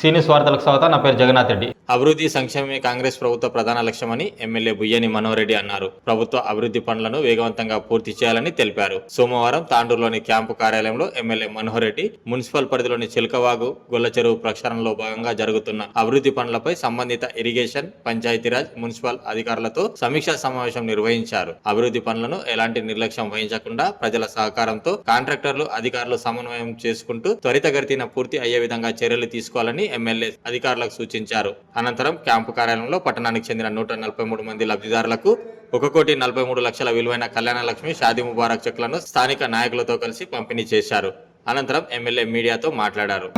సీనియస్ వార్తలకు స్వాగతం. నా పేరు జగన్నాథ్ రెడ్డి. అభివృద్ధి సంక్షేమమే కాంగ్రెస్ ప్రభుత్వ ప్రధాన లక్ష్యమని ఎమ్మెల్యే బుయ్యని మనోహరెడ్డి అన్నారు. ప్రభుత్వ అభివృద్ధి పనులను వేగవంతంగా పూర్తి చేయాలని తెలిపారు. సోమవారం తాండూరులోని క్యాంపు కార్యాలయంలో ఎమ్మెల్యే మనోహర్ రెడ్డి మున్సిపల్ పరిధిలోని చిలకవాగు గొల్ల చెరువు ప్రక్షాళనలో భాగంగా జరుగుతున్న అభివృద్ధి పనులపై సంబంధిత ఇరిగేషన్ పంచాయతీరాజ్ మున్సిపల్ అధికారులతో సమీక్షా సమావేశం నిర్వహించారు. అభివృద్ధి పనులను ఎలాంటి నిర్లక్ష్యం వహించకుండా ప్రజల సహకారంతో కాంట్రాక్టర్లు అధికారులు సమన్వయం చేసుకుంటూ త్వరితగతిన పూర్తి అయ్యే విధంగా చర్యలు తీసుకోవాలని ఎమ్మెల్యే అధికారులకు సూచించారు. అనంతరం క్యాంపు కార్యాలయంలో పట్టణానికి చెందిన నూట నలభై మూడు మంది లబ్ధిదారులకు ఒక కోటి నలభై మూడు లక్షల విలువైన కళ్యాణ లక్ష్మి షాదీ ముబారక్ చెక్లను స్థానిక నాయకులతో కలిసి పంపిణీ చేశారు. అనంతరం ఎమ్మెల్యే మీడియాతో మాట్లాడారు.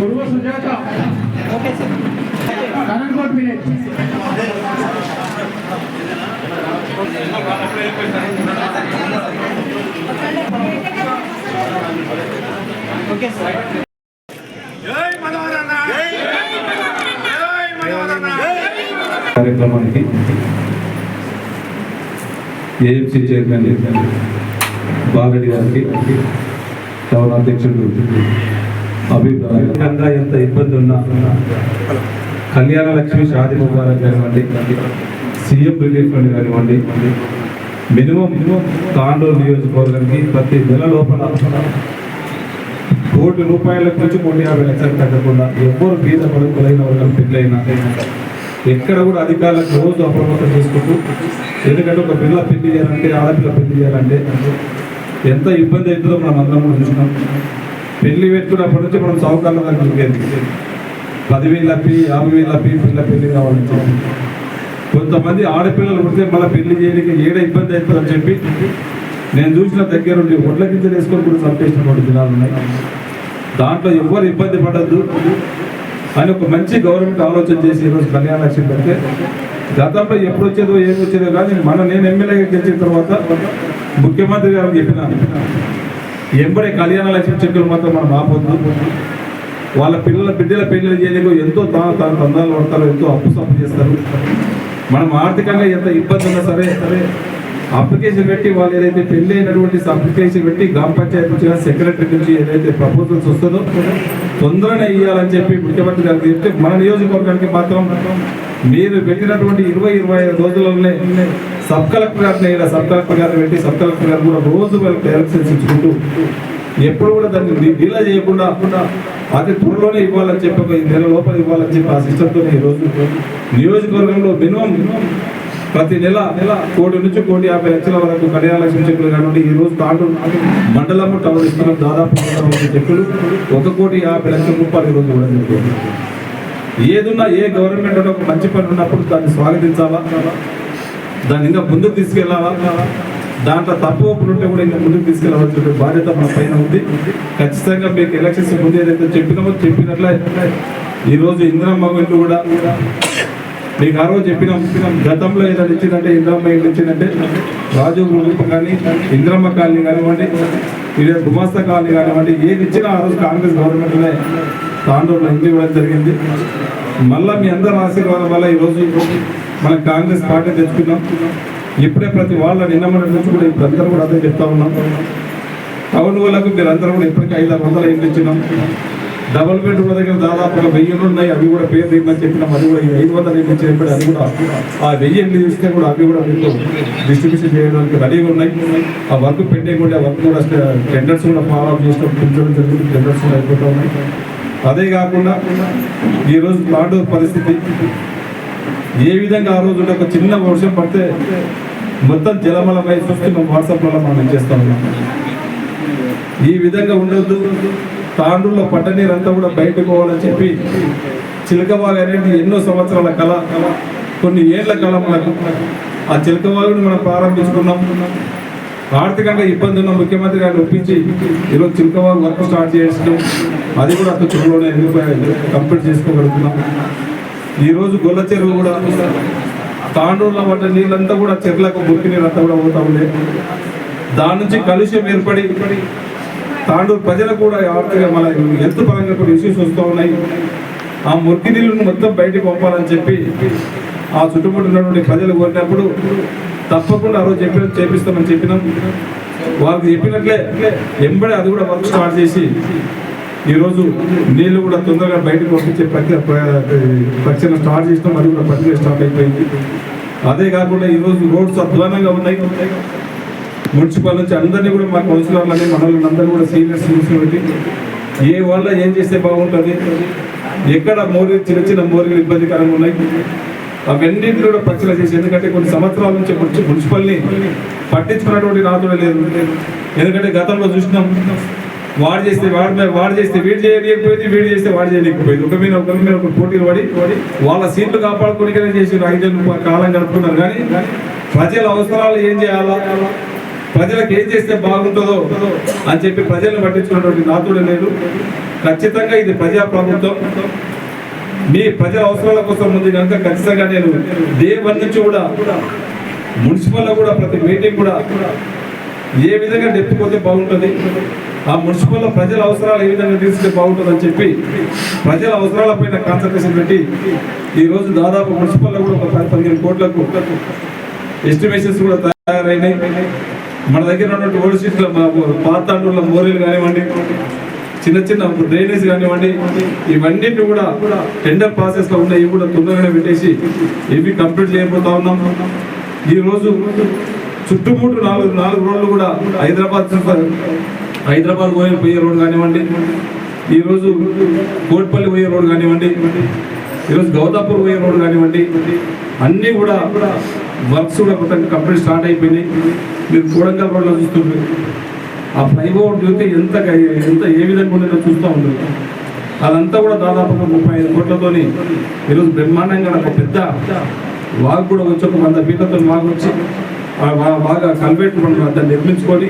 పూర్వ కార్యక్రమానికి ఏఎంసీ చైర్మన్ బాలరెడ్డి గారికి టౌన్ అధ్యక్షుడు అభిప్రాయంగా ఎంత ఇబ్బంది ఉన్నా. కళ్యాణ లక్ష్మి షాది ముబారక్ కానివ్వండి సీఎం రిలీఫ్ ఫండ్ కానివ్వండి మినిమం మినిమం తాండూరు నియోజకవర్గానికి ప్రతి నెల లోపల కోటి రూపాయలకు నుంచి కోటి యాభై లక్షలు తగ్గకుండా ఎవ్వరు బీద పడుకులైన వర్గం పెళ్ళైనా ఎక్కడ కూడా అధికారులకు రోజు అప్రమత్తం చేసుకుంటూ ఎందుకంటే ఒక పిల్ల పెళ్ళి చేయాలంటే ఆడపిల్ల పెళ్ళి చేయాలంటే ఎంత ఇబ్బంది అవుతుందో మనం అందరం కూడా చూసినాం. పెళ్ళి పెట్టుకున్నప్పటి నుంచి మనం సౌకర్యాలు దాకా దొరికేది పదివేలు అప్పి యాభై వేలు అప్పి పిల్ల పెళ్ళి కావాలంటే. కొంతమంది ఆడపిల్లలు పుడితే మళ్ళీ పెళ్ళి చేయడానికి ఏడ ఇబ్బంది అవుతుందని చెప్పి నేను చూసిన దగ్గరుండి ఒడ్ల గింజలు వేసుకొని కూడా చంపేసినటువంటి దినాలు ఉన్నాయి. దాంట్లో ఎవరు ఇబ్బంది పడద్దు. అని ఒక మంచి గవర్నమెంట్ ఆలోచన చేసి ఈరోజు కళ్యాణ లక్ష్యం పెడితే గతంలో ఎప్పుడు వచ్చేదో ఏం వచ్చేదో కానీ మన నేను ఎమ్మెల్యేగా గెలిచిన తర్వాత ముఖ్యమంత్రి గారు చెప్పిన ఎంబడే కళ్యాణ లక్ష్యం చెక్కులు మాత్రం మనం ఆపొద్దు. వాళ్ళ పిల్లల బిడ్డల పెళ్ళి చేయడానికి ఎంతో తా తాను తందాలు పడతారు ఎంతో అప్పు సప్పు చేస్తారు. మనం ఆర్థికంగా ఎంత ఇబ్బంది ఉన్నా సరే సరే అప్లికేషన్ పెట్టి వాళ్ళు ఏదైతే పెళ్ళి అయినటువంటి అప్లికేషన్ పెట్టి గ్రామ పంచాయతీ నుంచి సెక్రటరీ నుంచి ఏదైతే ప్రపోజల్స్ వస్తుందో తొందరనే ఇవ్వాలని చెప్పి ముఖ్యమంత్రి గారికి చెప్తే మన నియోజకవర్గానికి మాత్రం మీరు పెట్టినటువంటి ఇరవై ఇరవై ఐదు రోజుల్లోనే సబ్ కలెక్టర్ గారిని సబ్ కలెక్టర్ గారిని పెట్టి సబ్ కలెక్టర్ గారు కూడా రోజు వాళ్ళకి డైరెక్షన్స్ ఇచ్చుకుంటూ ఎప్పుడు కూడా దాన్ని డీలా చేయకుండా అతి త్వరలోనే ఇవ్వాలని చెప్పి ఒక ఈ నెల లోపల ఇవ్వాలని చెప్పి ఆ సిస్టంతో ఈ రోజు నియోజకవర్గంలో మినిమం ప్రతి నెల నెల కోటి నుంచి కోటి యాభై లక్షల వరకు కళ్యాణ లక్ష్మి చెక్కులు కానివ్వండి ఈ రోజు తాడు మండలము టౌన్ ఇస్తున్నాం దాదాపు నూట చెక్కులు ఒక కోటి యాభై లక్షల రూపాయలు ఈరోజు రోజు ఇవ్వడం జరుగుతుంది ఏదున్నా ఏ గవర్నమెంట్ ఒక మంచి పని ఉన్నప్పుడు దాన్ని స్వాగతించాలా? దాన్ని ఇంకా ముందుకు తీసుకెళ్ళాలా? దాంట్లో తప్పు ఒప్పులు ఉంటే కూడా ఇంకా ముందుకు తీసుకెళ్ళవలసిన బాధ్యత మన పైన ఉంది. ఖచ్చితంగా మీకు ఎలక్షన్స్ ముందు ఏదైతే చెప్పినామో చెప్పినట్లే. ఈరోజు ఇంద్రమ్మ ఇంట్లో కూడా మీకు ఆ రోజు చెప్పిన. గతంలో ఏదైనా ఇచ్చిందంటే ఇంద్రమ్మ ఇల్లు ఇచ్చిందంటే రాజు గ్రూప్ కానీ ఇంద్రమ్మ కాలనీ కానివ్వండి ఇదే గుమాస్తా కాలనీ కానివ్వండి ఏది ఇచ్చినా ఆ రోజు కాంగ్రెస్ గవర్నమెంట్నే తాండూరులో ఇల్లు ఇవ్వడం జరిగింది. మళ్ళీ మీ అందరి ఆశీర్వాదం వల్ల ఈరోజు మనం కాంగ్రెస్ పార్టీ తెచ్చుకున్నాం. ఇప్పుడే ప్రతి వాళ్ళ నిన్న మన నుంచి కూడా ఇప్పుడు అందరూ కూడా అదే చెప్తా ఉన్నాం. టౌన్ వాళ్ళకు మీరు అందరం కూడా ఇప్పటికీ ఐదు ఆరు వందలు ఇండ్లు ఇచ్చినాం డబుల్ బెడ్రూమ్ దగ్గర దాదాపుగా వెయ్యిలు ఉన్నాయి. అవి కూడా పేరు దిగమని చెప్పినాం. అది కూడా ఐదు వందలు ఇండ్లు ఇచ్చినప్పుడు అది కూడా ఆ వెయ్యి ఇండ్లు చూస్తే కూడా అవి కూడా మీకు డిస్ట్రిబ్యూషన్ చేయడానికి రెడీగా ఉన్నాయి. ఆ వర్క్ పెండింగ్ ఉండే ఆ వర్క్ కూడా టెండర్స్ కూడా ఫాలో అప్ చేసినాం. పిలిచడం జరుగుతుంది టెండర్స్ కూడా అయిపోతా ఉన్నాయి. అదే కాకుండా ఈరోజు తాండూరు పరిస్థితి. ఏ విధంగా ఆ రోజు ఒక చిన్న వర్షం పడితే మొత్తం జలమలమై మేము వాట్సాప్లలో మనం చేస్తాం ఈ విధంగా ఉండొద్దు. తాండ్రులో పట్ట నీరంతా కూడా బయటకు పోవాలని చెప్పి చిలకబాగ్ అనేది ఎన్నో సంవత్సరాల కళ. కొన్ని ఏళ్ళ కళ మనకు ఆ చిలకబాగుని మనం ప్రారంభించుకున్నాం. ఆర్థికంగా ఇబ్బంది ఉన్న ముఖ్యమంత్రి గారిని ఒప్పించి ఈరోజు చిలకబాగు వర్క్ స్టార్ట్ చేసినాం అది కూడా అంత ఎందుకు కంప్లీట్ చేసుకోగలుగుతున్నాం. ఈరోజు గొల్ల చెరువు కూడా తాండూరులో పడ్డ నీళ్ళంతా కూడా చెర్లకు మురికి నీళ్ళంతా కూడా పోతా ఉండే. దాని నుంచి కలుష్యం ఏర్పడి తాండూరు ప్రజలకు కూడా ఆర్థిక మన హెల్త్ పరంగా కూడా ఇష్యూస్ వస్తూ ఉన్నాయి. ఆ మురికి నీళ్ళను మొత్తం బయటికి పంపాలని చెప్పి ఆ చుట్టుముట్టు ఉన్నటువంటి ప్రజలు కోరినప్పుడు తప్పకుండా ఆ రోజు చెప్పిన చేపిస్తామని చెప్పినాం. వాళ్ళకి చెప్పినట్లే ఎంబడే అది కూడా వర్క్ స్టార్ట్ చేసి ఈరోజు నీళ్ళు కూడా తొందరగా బయటకు పంపించే ప్రక్రియ ప్ర- ప్రక్రియ స్టార్ట్ చేసినాం అది కూడా ప్రక్రియ స్టార్ట్ అయిపోయింది. అదే కాకుండా ఈరోజు రోడ్స్ అధ్వానంగా ఉన్నాయి. మున్సిపల్ నుంచి అందరినీ కూడా మా కౌన్సిలర్లని మనల్ని అందరూ కూడా సీనియర్స్ చూసినట్టు ఏ వల్ల ఏం చేస్తే బాగుంటుంది? ఎక్కడ మోరీ చిన్న చిన్న మోరీలు ఇబ్బందికరంగా ఉన్నాయి? అవన్నింటినీ కూడా ప్రక్రియ చేసి ఎందుకంటే కొన్ని సంవత్సరాల నుంచి మున్సిపల్ని పట్టించుకున్నటువంటి నాతో లేదు. ఎందుకంటే గతంలో చూసినాం వాడు చేస్తే వాడి మీద వాడు చేస్తే వీడు చేయలేకపోయింది వీడు చేస్తే వాడు చేయలేకపోయింది. ఒక మీద ఒకరి మీద ఒక పోటీలు పడి వాళ్ళ సీట్లు కాపాడుకోనికనే చేసి ఐదేళ్ళు కాలం గడుపుకున్నారు. కానీ ప్రజల అవసరాలు ఏం చేయాలా? ప్రజలకు ఏం చేస్తే బాగుంటుందో అని చెప్పి ప్రజలను పట్టించుకున్నటువంటి నాతుడు లేదు ఖచ్చితంగా ఇది ప్రజా ప్రభుత్వం మీ ప్రజల అవసరాల కోసం ఉంది కనుక ఖచ్చితంగా నేను డే వన్ నుంచి కూడా మున్సిపల్లో కూడా ప్రతి మీటింగ్ కూడా ఏ విధంగా నెప్పిపోతే బాగుంటుంది? ఆ మున్సిపల్ ప్రజల అవసరాలు ఏ విధంగా తీసుకుంటే బాగుంటుంది అని చెప్పి ప్రజల అవసరాలపైన కాన్సన్ట్రేషన్ పెట్టి ఈరోజు దాదాపు మున్సిపల్లో కూడా ఒక పది పదిహేను కోట్లకు ఎస్టిమేషన్స్ కూడా తయారైనాయి. మన దగ్గర ఉన్నటువంటి ఓల్డ్ స్ట్రీట్ల పాతాండూర్ల మోరీలు కానివ్వండి చిన్న చిన్న డ్రైనేజ్ కానివ్వండి ఇవన్నిటిని కూడా టెండర్ ప్రాసెస్లో ఉన్నాయి ఇవి కూడా తొందరగానే పెట్టేసి ఇవి కంప్లీట్ చేయబోతా ఉన్నాం. ఈరోజు చుట్టుముట్టు నాలుగు నాలుగు రోడ్లు కూడా హైదరాబాద్ హైదరాబాద్ పోయే పోయే రోడ్ కానివ్వండి. ఈరోజు కోట్పల్లి పోయే రోడ్ కానివ్వండి. ఈరోజు గౌతాపూర్ పోయే రోడ్ కానివ్వండి. అన్నీ కూడా వర్క్స్ కూడా మొత్తం కంప్లీట్ స్టార్ట్ అయిపోయినాయి. మీరు కోడంగల్ రోడ్లో చూస్తున్నారు ఆ ఫ్లైఓవర్ చూస్తే ఎంత ఎంత ఏ విధంగా ఉండేదో చూస్తూ ఉంది అదంతా కూడా దాదాపు ఒక ముప్పై ఐదు కోట్లతోని ఈరోజు బ్రహ్మాండంగా ఒక పెద్ద వాగు కూడా వచ్చి ఒక వంద ఫీట్లతో వాగు వచ్చి బాగా కల్వెట్ మనం దాన్ని నిర్మించుకొని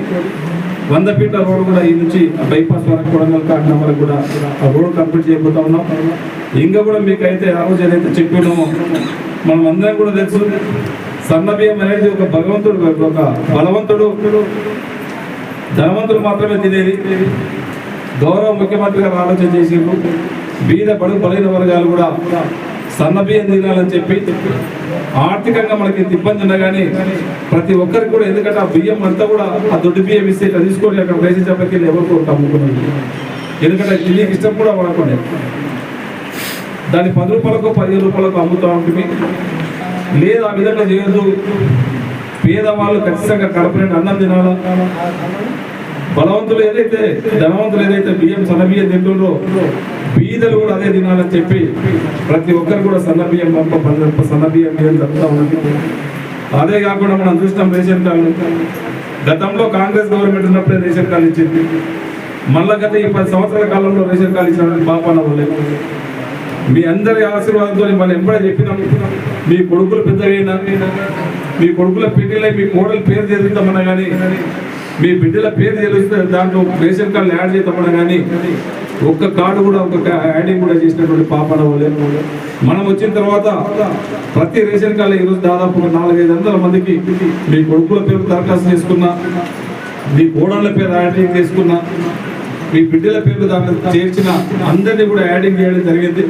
వంద ఫీట్ల రోడ్డు కూడా ఈ నుంచి బైపాస్ వరకు కొడంగల్ కాకినాడ వరకు కూడా ఆ రోడ్ కంప్లీట్ చేయబోతా ఉన్నాం. ఇంకా కూడా మీకు అయితే ఆ రోజు ఏదైతే చెప్పినామో మనం అందరం కూడా తెలుసు సన్నబియ్యం అనేది ఒక భగవంతుడు ఒక బలవంతుడు ధనవంతుడు మాత్రమే తినేది. గౌరవ ముఖ్యమంత్రి గారు ఆలోచన చేసిండ్రు. బీద బడుగు బలైన వర్గాలు కూడా సన్నబియ్యం తినాలని చెప్పి ఆర్థికంగా మనకి ఇంత ఇబ్బంది ఉన్నా కానీ ప్రతి ఒక్కరికి కూడా ఎందుకంటే ఆ బియ్యం అంతా కూడా ఆ దొడ్డు బియ్యం ఇస్తే ఇట్లా తీసుకొని అక్కడ రేషన్ చెప్పకి ఎవరికి ఒకటి ఎందుకంటే తినేకి ఇష్టం కూడా వాడకుండా దాన్ని పది రూపాయలకు పదిహేను రూపాయలకు అమ్ముతా ఉంటుంది లేదు ఆ విధంగా చేయొద్దు. పేదవాళ్ళు ఖచ్చితంగా కడపలేని అన్నం తినాలా? బలవంతులు ఏదైతే ధనవంతులు ఏదైతే బియ్యం సన్న బియ్యం తింటుండ్రో బీదలు కూడా అదే తినాలని చెప్పి ప్రతి ఒక్కరు కూడా సన్నబియ్యం పంప పంప సన్నబియ్యం బియ్యం చెప్తా ఉన్నది. అదే కాకుండా మనం అదృష్టం రేషన్ కార్డు. గతంలో కాంగ్రెస్ గవర్నమెంట్ ఉన్నప్పుడే రేషన్ కార్డు ఇచ్చింది. మళ్ళా గత ఈ పది సంవత్సరాల కాలంలో రేషన్ కార్డు ఇచ్చినటువంటి పాపన వాళ్ళు. మీ అందరి ఆశీర్వాదంతో మనం ఎప్పుడే చెప్పినాం మీ కొడుకులు పెద్దగైనా మీ కొడుకుల పెళ్ళిలో మీ కోడలు పేరు చదువుతామన్నా కానీ మీ బిడ్డల పేరు తెలిస్తే దాంట్లో రేషన్ కార్డులు యాడ్ చేద్దామన్నా కానీ ఒక్క కార్డు కూడా ఒక్క యాడింగ్ కూడా చేసినటువంటి పాపన వాళ్ళే మనం వచ్చిన తర్వాత ప్రతి రేషన్ కార్డు ఈరోజు దాదాపు నాలుగైదు వందల మందికి మీ కొడుకుల పేరు దరఖాస్తు చేసుకున్నా మీ కోడళ్ళ పేరు యాడింగ్ చేసుకున్నా మీ బిడ్డల పేర్లు దాంట్లో చేర్చిన అందరినీ కూడా యాడింగ్ చేయడం జరిగింది.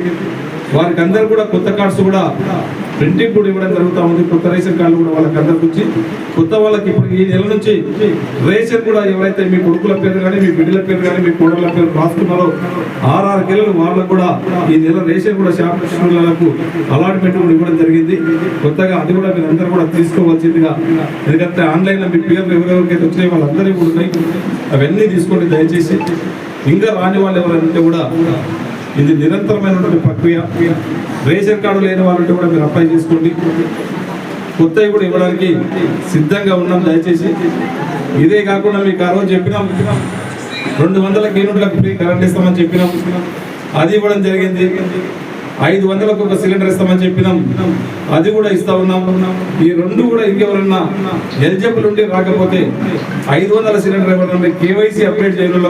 వారికి అందరు కూడా కొత్త కార్డ్స్ కూడా ప్రింటింగ్ కూడా ఇవ్వడం జరుగుతూ ఉంది. కొత్త రేషన్ కార్డులు కూడా వాళ్ళకి అందరికి వచ్చి కొత్త వాళ్ళకి ఇప్పుడు ఈ నెల నుంచి రేషన్ కూడా ఎవరైతే మీ కొడుకుల పేరు కానీ మీ బిడ్డల పేరు కానీ మీ కోడల పేరు రాసుకున్నారో ఆర్ఆర్ కెళ్ళు వాళ్ళకు కూడా ఈ నెల రేషన్ కూడా షాప్ పిల్లలకు అలాట్మెంట్ కూడా ఇవ్వడం జరిగింది. కొత్తగా అది కూడా మీరు అందరూ కూడా తీసుకోవాల్సిందిగా ఎందుకంటే ఆన్లైన్లో మీ పేర్లు ఎవరెవరికైతే వచ్చినాయి వాళ్ళందరికీ కూడా ఉన్నాయి. అవన్నీ తీసుకోండి దయచేసి. ఇంకా రాని వాళ్ళు ఎవరంటే కూడా ఇది నిరంతరమైనటువంటి ప్రక్రియ. రేషన్ కార్డు లేని వాళ్ళంటే కూడా మీరు అప్లై చేసుకోండి. కొత్తవి కూడా ఇవ్వడానికి సిద్ధంగా ఉన్నాం దయచేసి. ఇదే కాకుండా మీకు ఆ రోజు చెప్పినాం. రెండు వందల యూనిట్లకు ఫ్రీ కరెంట్ ఇస్తామని చెప్పినాం. అది ఇవ్వడం జరిగింది. ఐదు వందలకు ఒక సిలిండర్ ఇస్తామని చెప్పినాం. అది కూడా ఇస్తా ఉన్నాం. ఈ రెండు కూడా ఇంకెవరన్నా ఎలిజిబుల్ ఉండి రాకపోతే ఐదు వందల సిలిండర్ ఎవరన్నా కేవైసీ అప్డేట్ చేయడం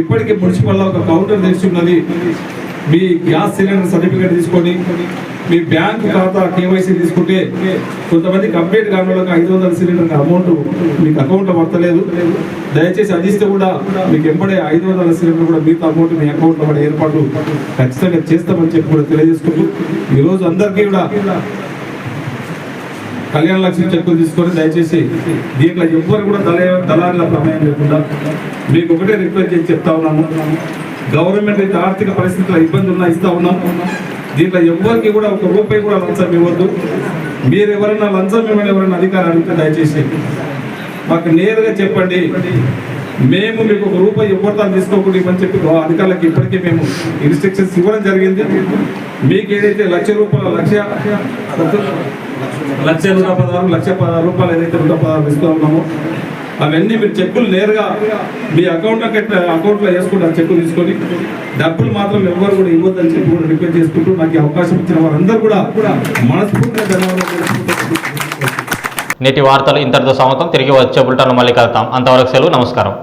ఇప్పటికీ మున్సిపల్లో ఒక కౌంటర్ తెరిచి ఉన్నది. మీ గ్యాస్ సిలిండర్ సర్టిఫికేట్ తీసుకొని మీ బ్యాంక్ ఖాతా కేవైసీ తీసుకుంటే కొంతమంది కంప్లీట్ కాని ఐదు వందల సిలిండర్ అమౌంట్ మీకు అకౌంట్లో పడతలేదు. దయచేసి అందిస్తే కూడా మీకు ఎంబడే ఐదు వందల సిలిండర్ కూడా మిగతా అమౌంట్ మీ అకౌంట్లో పడే ఏర్పాటు ఖచ్చితంగా చేస్తామని చెప్పి కూడా తెలియజేసుకుంటూ ఈరోజు అందరికీ కూడా కళ్యాణ లక్ష్మి చెక్కులు తీసుకొని దయచేసి దీంట్లో ఎవ్వరు కూడా దళ దళారుల ప్రమేయం లేకుండా మీకు ఒకటే రిక్వెస్ట్ చేసి చెప్తా ఉన్నాను. గవర్నమెంట్ అయితే ఆర్థిక పరిస్థితుల ఇబ్బంది ఉన్నా ఇస్తా ఉన్నాం. దీంట్లో ఎవరికి కూడా ఒక రూపాయి కూడా లంచం ఇవ్వద్దు. మీరు ఎవరైనా లంచం ఇవ్వని ఎవరైనా అధికారం అడిగితే దయచేసి మాకు నేరుగా చెప్పండి. మేము మీకు ఒక రూపాయి ఇవ్వటాలు తీసుకోకూడదు ఇవ్వని చెప్పి ఆ అధికారులకు ఇప్పటికే మేము ఇన్స్ట్రక్షన్స్ ఇవ్వడం జరిగింది. మీకు ఏదైతే లక్ష రూపాయల లక్ష లక్ష నూట పదహారు లక్ష పదహారు రూపాయలు ఏదైతే నూట పదహారు ఇస్తూ ఉన్నామో అవన్నీ మీరు చెక్కులు నేరుగా మీ అకౌంట్ అకౌంట్లో వేసుకుంటారు చెక్కులు తీసుకొని. డబ్బులు మాత్రం ఎవరు కూడా ఇవ్వద్దని చెప్పి కూడా రిక్వెస్ట్ చేసుకుంటూ నాకు అవకాశం ఇచ్చిన వారందరూ కూడా మనస్ఫూర్తిగా ధన్యవాదాలు నేటి వార్తలు ఇంతటితో సమతం తిరిగి వచ్చే బుల్టాను మళ్ళీ కలుతాం అంతవరకు సెలవు నమస్కారం.